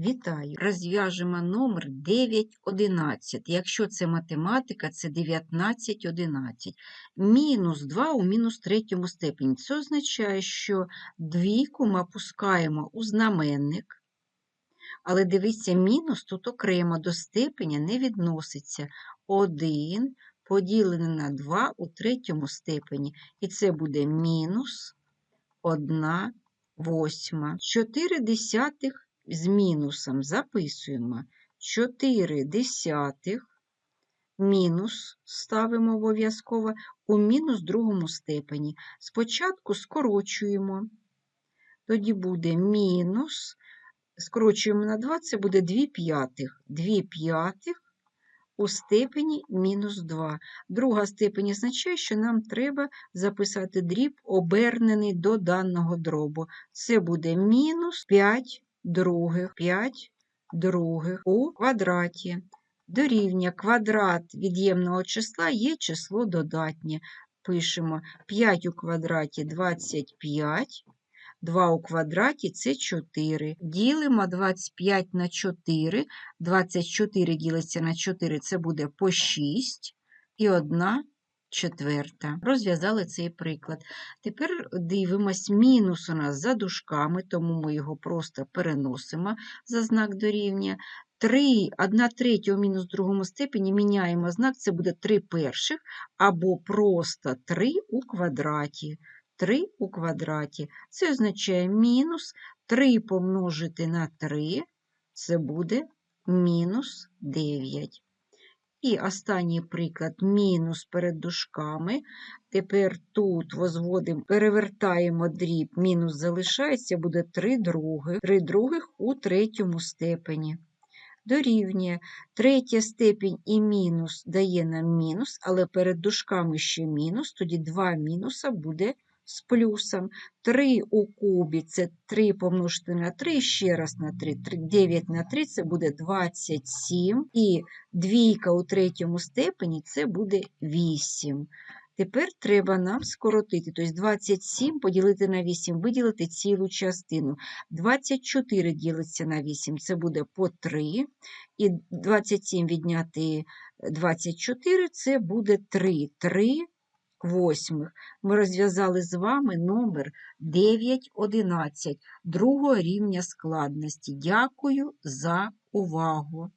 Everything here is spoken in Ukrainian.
Вітаю! Розв'яжемо номер 9,11. Якщо це математика, це 19,11. Мінус 2 у мінус третьому степені. Це означає, що двійку ми опускаємо у знаменник. Але дивіться, мінус тут окремо до степеня не відноситься. 1 поділене на 2 у третьому степені. І це буде мінус 1 восьма. 4 десятих з мінусом записуємо 4 десятих мінус ставимо обов'язково у мінус другому степені. Спочатку скорочуємо, тоді буде мінус, скорочуємо на 2, це буде 2 п'ятих. 2 п'ятих у степені мінус 2. Друга степень означає, що нам треба записати дріб, обернений до даного дробу. Це буде мінус 5 других, 5 других у квадраті. Дорівнює квадрат від'ємного числа є число додатнє. Пишемо 5 у квадраті 25, 2 у квадраті це 4. Ділимо 25 на 4, 24 ділиться на 4, це буде по 6 і 1 четверта. Розв'язали цей приклад. Тепер дивимось, мінус у нас за дужками, тому ми його просто переносимо за знак дорівнює. 3, 1 третя у мінус другому степені міняємо знак, це буде 3 перших, або просто 3 у квадраті. 3 у квадраті. Це означає мінус 3 помножити на 3, це буде мінус 9. І останній приклад мінус перед дужками. Тепер тут возводимо, перевертаємо дріб, мінус залишається, буде 3 других, 3 других у третьому степені. Дорівнює третя степінь і мінус дає нам мінус, але перед дужками ще мінус, тоді 2 мінуса буде з плюсом. 3 у кубі це 3 помножити на 3, ще раз на 3, 9 на 3 це буде 27. І двійка у третьому степені це буде 8. Тепер треба нам скоротити, тобто 27 поділити на 8, виділити цілу частину. 24 ділиться на 8, це буде по 3. І 27 відняти 24 це буде 3. 3 восьмих. Ми розв'язали з вами номер 911 другого рівня складності. Дякую за увагу!